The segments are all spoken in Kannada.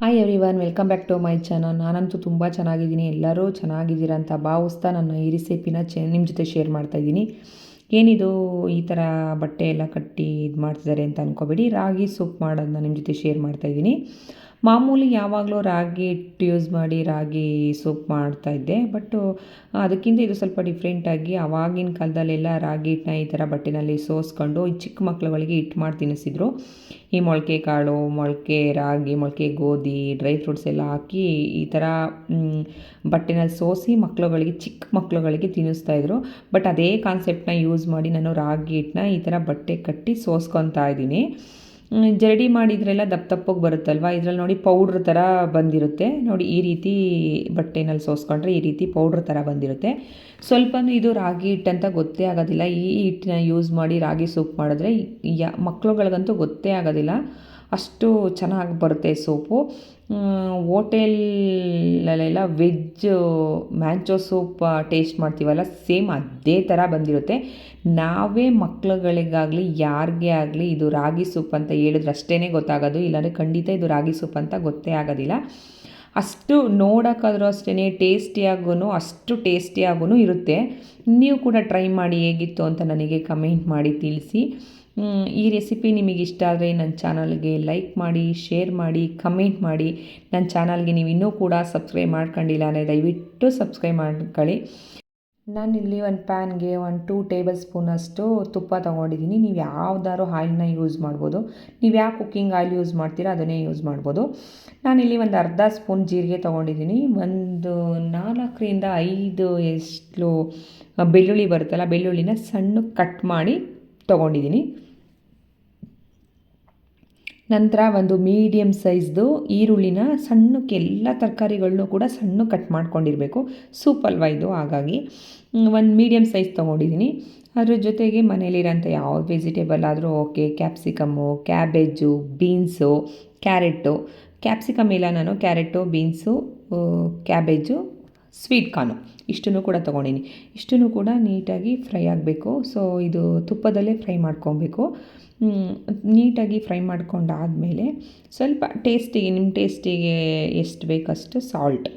Hi everyone welcome back to my channel ನಾನಂತೂ ತುಂಬ ಚೆನ್ನಾಗಿದ್ದೀನಿ. ಎಲ್ಲರೂ ಚೆನ್ನಾಗಿದ್ದೀರಾ ಅಂತ ಭಾವಿಸ್ತಾ ನನ್ನ ಈ ರೆಸಿಪಿನ ಚೆ ನಿಮ್ಮ ಜೊತೆ ಶೇರ್ ಮಾಡ್ತಾ ಇದ್ದೀನಿ. ಏನಿದು ಈ ಥರ ಬಟ್ಟೆ ಎಲ್ಲ ಕಟ್ಟಿ ಇದು ಮಾಡ್ತಿದ್ದಾರೆ ಅಂತ ಅಂದ್ಕೋಬೇಡಿ ರಾಗಿ ಸೂಪ್ ಮಾಡೋದನ್ನ ನಿಮ್ಮ ಜೊತೆ ಶೇರ್ ಮಾಡ್ತಾ ಇದ್ದೀನಿ. ಮಾಮೂಲಿ ಯಾವಾಗಲೂ ರಾಗಿ ಹಿಟ್ಟು ಯೂಸ್ ಮಾಡಿ ರಾಗಿ ಸೂಪ್ ಮಾಡ್ತಾಯಿದ್ದೆ ಬಟ್ಟು ಅದಕ್ಕಿಂತ ಇದು ಸ್ವಲ್ಪ ಡಿಫ್ರೆಂಟಾಗಿ ಆವಾಗಿನ ಕಾಲದಲ್ಲೆಲ್ಲ ರಾಗಿ ಹಿಟ್ಟನ್ನ ಈ ಥರ ಬಟ್ಟೆನಲ್ಲಿ ಸೋಸ್ಕೊಂಡು ಚಿಕ್ಕ ಮಕ್ಕಳುಗಳಿಗೆ ಹಿಟ್ಟು ಮಾಡಿ ತಿನ್ನಿಸಿದ್ರು. ಈ ಮೊಳಕೆ ಕಾಳು, ಮೊಳಕೆ ರಾಗಿ, ಮೊಳಕೆ ಗೋಧಿ ಡ್ರೈ ಫ್ರೂಟ್ಸ್ ಎಲ್ಲ ಹಾಕಿ ಈ ಥರ ಬಟ್ಟೆನಲ್ಲಿ ಸೋಸಿ ಮಕ್ಕಳುಗಳಿಗೆ ಚಿಕ್ಕ ಮಕ್ಳುಗಳಿಗೆ ತಿನ್ನಿಸ್ತಾಯಿದ್ರು ಬಟ್ ಅದೇ ಕಾನ್ಸೆಪ್ಟನ್ನ ಯೂಸ್ ಮಾಡಿ ನಾನು ರಾಗಿ ಹಿಟ್ಟನ್ನ ಈ ಥರ ಬಟ್ಟೆ ಕಟ್ಟಿ ಸೋಸ್ಕೊತಾ ಇದ್ದೀನಿ. ಜರಡಿ ಮಾಡಿದ್ರೆಲ್ಲ ದಪ್ಪ ದಪ್ಪಗೆ ಬರುತ್ತಲ್ವ? ಇದ್ರಲ್ಲಿ ನೋಡಿ ಪೌಡ್ರ್ ಥರ ಬಂದಿರುತ್ತೆ. ನೋಡಿ ಈ ರೀತಿ ಬಟ್ಟೆನಲ್ಲಿ ಸೋಸ್ಕೊಂಡ್ರೆ ಈ ರೀತಿ ಪೌಡ್ರ್ ಥರ ಬಂದಿರುತ್ತೆ. ಸ್ವಲ್ಪನೂ ಇದು ರಾಗಿ ಹಿಟ್ಟಂತ ಗೊತ್ತೇ ಆಗೋದಿಲ್ಲ. ಈ ಹಿಟ್ಟನ್ನ ಯೂಸ್ ಮಾಡಿ ರಾಗಿ ಸೂಪ್ ಮಾಡಿದ್ರೆ ಯ ಮಕ್ಳುಗಳಿಗಂತೂ ಗೊತ್ತೇ ಆಗೋದಿಲ್ಲ. ಅಷ್ಟು ಚೆನ್ನಾಗಿ ಬರುತ್ತೆ ಸೋಪು. ಹೋಟೆಲಲ್ಲೆಲ್ಲ ವೆಜ್, ಮ್ಯಾಂಚೋ ಸೂಪ್ ಟೇಸ್ಟ್ ಮಾಡ್ತೀವಲ್ಲ, ಸೇಮ್ ಅದೇ ಥರ ಬಂದಿರುತ್ತೆ. ನಾವೇ ಮಕ್ಳುಗಳಿಗಾಗಲಿ, ಯಾರಿಗೇ ಆಗಲಿ ಇದು ರಾಗಿ ಸೂಪ್ ಅಂತ ಹೇಳಿದ್ರೆ ಅಷ್ಟೇ ಗೊತ್ತಾಗೋದು. ಇಲ್ಲಾಂದರೆ ಖಂಡಿತ ಇದು ರಾಗಿ ಸೂಪ್ ಅಂತ ಗೊತ್ತೇ ಆಗೋದಿಲ್ಲ. ಅಷ್ಟು ನೋಡೋಕ್ಕಾದರೂ ಅಷ್ಟೇ ಟೇಸ್ಟಿಯಾಗೂ ಅಷ್ಟು ಟೇಸ್ಟಿಯಾಗೂ ಇರುತ್ತೆ. ನೀವು ಕೂಡ ಟ್ರೈ ಮಾಡಿ ಹೇಗಿತ್ತು ಅಂತ ನನಗೆ ಕಮೆಂಟ್ ಮಾಡಿ ತಿಳಿಸಿ. ಈ ರೆಸಿಪಿ ನಿಮಗೆ ಇಷ್ಟ ಆದರೆ ನನ್ನ ಚಾನಲ್ಗೆ ಲೈಕ್ ಮಾಡಿ ಶೇರ್ ಮಾಡಿ ಕಮೆಂಟ್ ಮಾಡಿ. ನನ್ನ ಚಾನಲ್ಗೆ ನೀವು ಇನ್ನೂ ಕೂಡ ಸಬ್ಸ್ಕ್ರೈಬ್ ಮಾಡ್ಕೊಂಡಿಲ್ಲ ಅಂದರೆ ದಯವಿಟ್ಟು ಸಬ್ಸ್ಕ್ರೈಬ್ ಮಾಡ್ಕೊಳ್ಳಿ. ನಾನಿಲ್ಲಿ ಒಂದು ಪ್ಯಾನ್ಗೆ ಒಂದು ಟೂ ಟೇಬಲ್ ಸ್ಪೂನಷ್ಟು ತುಪ್ಪ ತೊಗೊಂಡಿದ್ದೀನಿ. ನೀವು ಯಾವುದಾದ್ರು ಆಯಿಲ್ನ ಯೂಸ್ ಮಾಡ್ಬೋದು. ನೀವು ಯಾವ ಕುಕ್ಕಿಂಗ್ ಆಯಿಲ್ ಯೂಸ್ ಮಾಡ್ತೀರಾ ಅದನ್ನೇ ಯೂಸ್ ಮಾಡ್ಬೋದು. ನಾನಿಲ್ಲಿ ಒಂದು ಅರ್ಧ ಸ್ಪೂನ್ ಜೀರಿಗೆ ತೊಗೊಂಡಿದ್ದೀನಿ. ಒಂದು ನಾಲ್ಕರಿಂದ ಐದು ಎಷ್ಟು ಬೆಳ್ಳುಳ್ಳಿ ಬರುತ್ತಲ್ಲ, ಬೆಳ್ಳುಳ್ಳಿನ ಸಣ್ಣ ಕಟ್ ಮಾಡಿ ತೊಗೊಂಡಿದ್ದೀನಿ. ನಂತರ ಒಂದು ಮೀಡಿಯಮ್ ಸೈಜ್ದು ಈರುಳ್ಳಿನ ಸಣ್ಣಕ್ಕೆ ಎಲ್ಲ ತರಕಾರಿಗಳನ್ನೂ ಕೂಡ ಸಣ್ಣ ಕಟ್ ಮಾಡ್ಕೊಂಡಿರಬೇಕು. ಸೂಪ್ ಅಲ್ವಾ ಇದು ಹಾಗಾಗಿ ಒಂದು ಮೀಡಿಯಮ್ ಸೈಜ್ ತೊಗೊಂಡಿದ್ದೀನಿ. ಅದ್ರ ಜೊತೆಗೆ ಮನೇಲಿರೋಂಥ ಯಾವ ವೆಜಿಟೇಬಲ್ ಆದರೂ okay capsicum cabbage beans carrot capsicum ಇಲ್ಲ ನಾನು carrot beans cabbage sweet corn ಇಷ್ಟನ್ನು ಕೂಡ ತೊಗೊಂಡಿನಿ. ಇಷ್ಟನ್ನು ಕೂಡ ನೀಟಾಗಿ ಫ್ರೈ ಆಗಬೇಕು. ಸೊ ಇದು ತುಪ್ಪದಲ್ಲೇ ಫ್ರೈ ಮಾಡ್ಕೊಬೇಕು. ನೀಟಾಗಿ ಫ್ರೈ ಮಾಡ್ಕೊಂಡಾದಮೇಲೆ ಸ್ವಲ್ಪ ಟೇಸ್ಟಿಗೆ ನಿಮ್ಮ ಟೇಸ್ಟಿಗೆ ಎಷ್ಟು ಬೇಕಷ್ಟು ಸಾಲ್ಟ್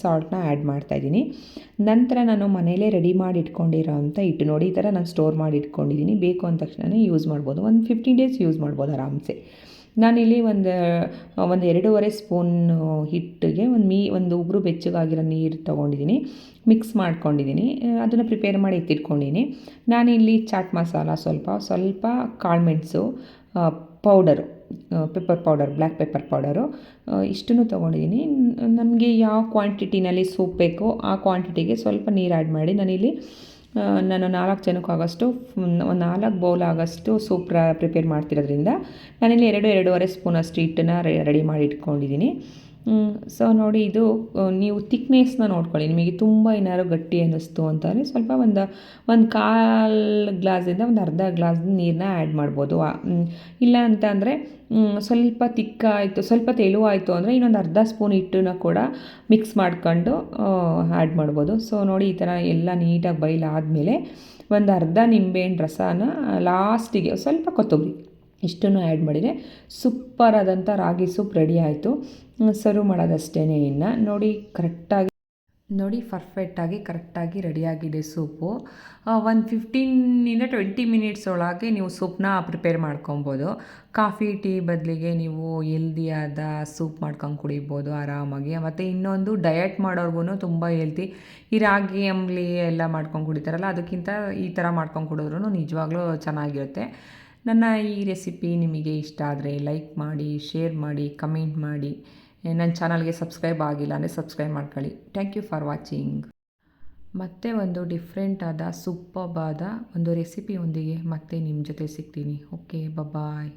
ಸಾಲ್ಟ್ನ ಆ್ಯಡ್ ಮಾಡ್ತಾಯಿದ್ದೀನಿ ನಂತರ ನಾನು ಮನೇಲೇ ರೆಡಿ ಮಾಡಿ ಇಟ್ಕೊಂಡಿರೋ ಅಂಥ ಹಿಟ್ಟು ನೋಡಿ, ಈ ಥರ ನಾನು ಸ್ಟೋರ್ ಮಾಡಿ ಇಟ್ಕೊಂಡಿದ್ದೀನಿ ಬೇಕು ಅಂದ ತಕ್ಷಣವೇ ಯೂಸ್ ಮಾಡ್ಬೋದು. ಒಂದು ಫಿಫ್ಟೀನ್ ಡೇಸ್ ಯೂಸ್ ಮಾಡ್ಬೋದು ಆರಾಮ್ಸೆ. ನಾನಿಲ್ಲಿ ಒಂದು ಒಂದು ಎರಡೂವರೆ ಸ್ಪೂನ್ ಹಿಟ್ಟಿಗೆ ಒಂದು ಮೀ, ಒಂದು ಉಗುರು ಬೆಚ್ಚಗಾಗಿರೋ ನೀರು ತೊಗೊಂಡಿದ್ದೀನಿ ಮಿಕ್ಸ್ ಮಾಡ್ಕೊಂಡಿದ್ದೀನಿ ಅದನ್ನು ಪ್ರಿಪೇರ್ ಮಾಡಿ ಎತ್ತಿಟ್ಕೊಂಡಿದ್ದೀನಿ ನಾನಿಲ್ಲಿ ಚಾಟ್ ಮಸಾಲ ಸ್ವಲ್ಪ ಸ್ವಲ್ಪ ಕಾಳುಮೆಣಸು powder pepper powder black pepper powder ಇಷ್ಟನ್ನು ತೊಗೊಂಡಿದ್ದೀನಿ ನಮಗೆ ಯಾವ ಕ್ವಾಂಟಿಟಿನಲ್ಲಿ ಸೂಪ್ ಬೇಕೋ ಆ ಕ್ವಾಂಟಿಟಿಗೆ ಸ್ವಲ್ಪ ನೀರು ಆ್ಯಡ್ ಮಾಡಿ ನಾನಿಲ್ಲಿ ನಾನು ನಾಲ್ಕು ಜನಕ್ಕಾಗೋಷ್ಟು ಒಂದು ನಾಲ್ಕು ಬೌಲ್ ಆಗೋಷ್ಟು ಸೂಪ್ ಪ್ರಿಪೇರ್ ಮಾಡ್ತಿರೋದ್ರಿಂದ ನಾನಿಲ್ಲಿ ಎರಡು, ಎರಡೂವರೆ ಸ್ಪೂನಷ್ಟು ಹಿಟ್ಟನ್ನು ರೆಡಿ ಮಾಡಿ ಇಟ್ಕೊಂಡಿದ್ದೀನಿ. ಸೊ ನೋಡಿ ಇದು ನೀವು ತಿಕ್ನೆಸ್ನ ನೋಡ್ಕೊಳ್ಳಿ. ನಿಮಗೆ ತುಂಬ ಏನಾದ್ರು ಗಟ್ಟಿ ಅನ್ನಿಸ್ತು ಅಂತಂದರೆ ಸ್ವಲ್ಪ ಒಂದು ಒಂದು ಕಾಲು ಗ್ಲಾಸಿಂದ ಒಂದು ಅರ್ಧ ಗ್ಲಾಸ್ ನೀರನ್ನ ಆ್ಯಡ್ ಮಾಡ್ಬೋದು. ಇಲ್ಲ ಅಂತ ಅಂದರೆ ಸ್ವಲ್ಪ ತಿಕ್ಕಾಯಿತು ಸ್ವಲ್ಪ ತೆಳುವಾಯಿತು ಅಂದರೆ ಇನ್ನೊಂದು ಅರ್ಧ ಸ್ಪೂನ್ ಹಿಟ್ಟನ್ನ ಕೂಡ ಮಿಕ್ಸ್ ಮಾಡ್ಕೊಂಡು ಆ್ಯಡ್ ಮಾಡ್ಬೋದು. ಸೊ ನೋಡಿ ಈ ಥರ ಎಲ್ಲ ನೀಟಾಗಿ ಬೈಲಾದಮೇಲೆ ಒಂದು ಅರ್ಧ ನಿಂಬೆಹಣ್ಣು ರಸನ ಲಾಸ್ಟಿಗೆ ಸ್ವಲ್ಪ ಕೊತ್ತಂಬರಿ. ಇಷ್ಟನ್ನು ಆ್ಯಡ್ ಮಾಡಿದರೆ ಸೂಪ್ಪರಾದಂಥ ರಾಗಿ ಸೂಪ್ ರೆಡಿ ಆಯಿತು. ಸರ್ವ್ ಮಾಡೋದಷ್ಟೇ ಇನ್ನು. ನೋಡಿ ಕರೆಕ್ಟಾಗಿ ನೋಡಿ ಪರ್ಫೆಕ್ಟಾಗಿ ಕರೆಕ್ಟಾಗಿ ರೆಡಿಯಾಗಿದೆ ಸೂಪು ಒಂದು ಫಿಫ್ಟೀನಿಂದ ಟ್ವೆಂಟಿ ಮಿನಿಟ್ಸ್ ಒಳಗೆ ನೀವು ಸೂಪ್ನ ಪ್ರಿಪೇರ್ ಮಾಡ್ಕೊಬೋದು. ಕಾಫಿ, ಟೀ ಬದಲಿಗೆ ನೀವು ಹೆಲ್ದಿಯಾದ ಸೂಪ್ ಮಾಡ್ಕೊಂಡು ಕುಡಿಬೋದು ಆರಾಮಾಗಿ. ಮತ್ತು ಇನ್ನೊಂದು ಡಯಟ್ ಮಾಡೋರ್ಗು ತುಂಬ ಹೆಲ್ತಿ ಈ ರಾಗಿ, ಅಂಬ್ಲಿ ಎಲ್ಲ ಮಾಡ್ಕೊಂಡು ಕುಡಿತಾರಲ್ಲ, ಅದಕ್ಕಿಂತ ಈ ಥರ ಮಾಡ್ಕೊಂಡು ಕುಡಿದ್ರೂ ನಿಜವಾಗ್ಲೂ ಚೆನ್ನಾಗಿರುತ್ತೆ. ನನ್ನ ಈ ರೆಸಿಪಿ ನಿಮಗೆ ಇಷ್ಟ ಆದರೆ ಲೈಕ್ ಮಾಡಿ, ಶೇರ್ ಮಾಡಿ, ಕಮೆಂಟ್ ಮಾಡಿ. ನನ್ನ ಚಾನಲ್ಗೆ ಸಬ್ಸ್ಕ್ರೈಬ್ ಆಗಿಲ್ಲ ಅಂದರೆ ಸಬ್ಸ್ಕ್ರೈಬ್ ಮಾಡ್ಕೊಳ್ಳಿ. ಥ್ಯಾಂಕ್ ಯು ಫಾರ್ ವಾಚಿಂಗ್ ಮತ್ತೆ ಒಂದು ಡಿಫ್ರೆಂಟಾದ ಸೂಪರ್ಬಾದ ಒಂದು ರೆಸಿಪಿಯೊಂದಿಗೆ ಮತ್ತೆ ನಿಮ್ಮ ಜೊತೆ ಸಿಗ್ತೀನಿ. Okay bye